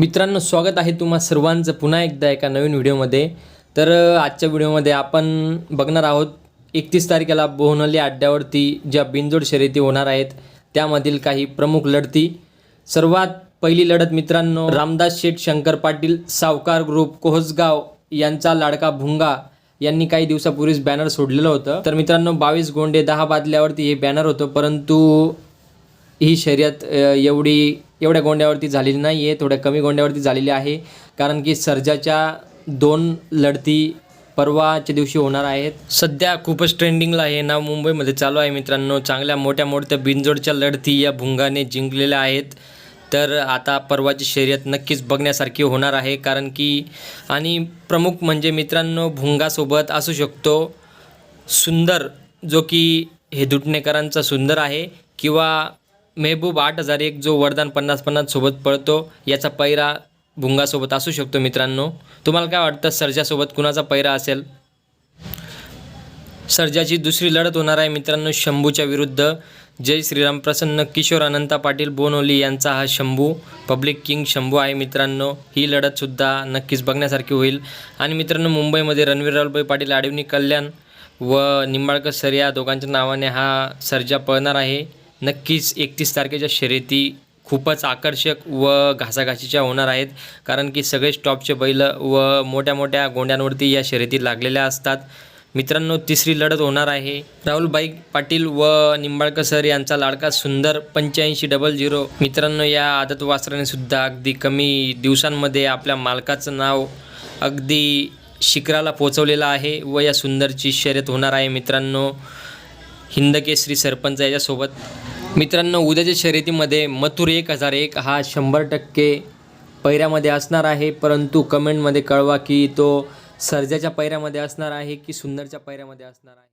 मित्रांनो स्वागत आहे तुम्हा सर्वांचं पुन्हा एकदा एका नवीन व्हिडिओमध्ये. तर आजच्या व्हिडिओमध्ये आपण बघणार आहोत एकतीस तारखेला बोहनली अड्ड्यावरती ज्या बिनजोड शर्यती होणार आहेत त्यामधील काही प्रमुख लढती. सर्वात पहिली लढत मित्रांनो रामदास शेठ शंकर पाटील सावकार ग्रुप कोहसगाव यांचा लाडका भुंगा यांनी काही दिवसापूर्वीच बॅनर सोडलेलं होतं. तर मित्रांनो बावीस गोंडे दहा बादल्यावरती हे बॅनर होतं परंतु ही शर्यत एवढी एवढ्या गोंड्यावरती झालेली नाही आहे थोड्या कमी गोंड्यावरती झालेली आहे. कारण की सर्जाच्या दोन लढती परवाच्या दिवशी होणार आहेत. सध्या खूपच ट्रेंडिंगला आहे. नाव मुंबईमध्ये चालू आहे मित्रांनो. चांगल्या मोठ्या मोठ्या बिनजोडच्या लढती या भुंगाने जिंकलेल्या आहेत. तर आता परवाची शर्यत नक्कीच बघण्यासारखी होणार आहे. कारण की आणि प्रमुख म्हणजे मित्रांनो भुंगासोबत असू शकतो सुंदर जो की हे दुटणेकरांचा सुंदर आहे किंवा मेहबूब आठ हजार एक जो वरदान पन्नास पन्नास सोबत पळतो याचा पैरा भुंगासोबत असू शकतो मित्रांनो. तुम्हाला काय वाटतं? सर्जासोबत कुणाचा पैरा असेल? सर्जाची दुसरी लढत होणार आहे मित्रांनो शंभूच्या विरुद्ध. जय श्रीराम. प्रसन्न किशोर अनंता पाटील बोनोली यांचा हा शंभू. पब्लिक किंग शंभू आहे मित्रांनो. ही लढतसुद्धा नक्कीच बघण्यासारखी होईल. आणि मित्रांनो मुंबईमध्ये रणवीर रावलभाई पाटील आडवणी कल्याण व निंबाळकर सर या दोघांच्या नावाने हा सर्जा पळणार आहे. नक्कीच एकतीस तारखेच्या शर्यती खूपच आकर्षक व घासाघाशीच्या होणार आहेत. कारण की सगळेच टॉपचे बैल व मोठ्या मोठ्या गोंड्यांवरती या शर्यती लागलेल्या असतात. मित्रांनो तिसरी लढत होणार आहे. राहुलबाई पाटील व निंबाळकर सर यांचा लाडका सुंदर पंच्याऐंशी डबल झिरो मित्रांनो या आदत वासराने सुद्धा अगदी कमी दिवसांमध्ये आपल्या मालकाचं नाव अगदी शिखराला पोचवलेलं आहे व या सुंदरची शर्यत होणार आहे मित्रांनो. हिंदकेसरी सरपंच याच्यासोबत. मित्रांनो उद्याच्या शर्यतीमध्ये मथुर एक हजार एक हा शंभर टक्के पैऱ्यामध्ये असणार आहे. परंतु कमेंटमध्ये कळवा की तो सर्जाच्या पैऱ्यामध्ये असणार आहे की सुंदरच्या पैऱ्यामध्ये असणार आहे.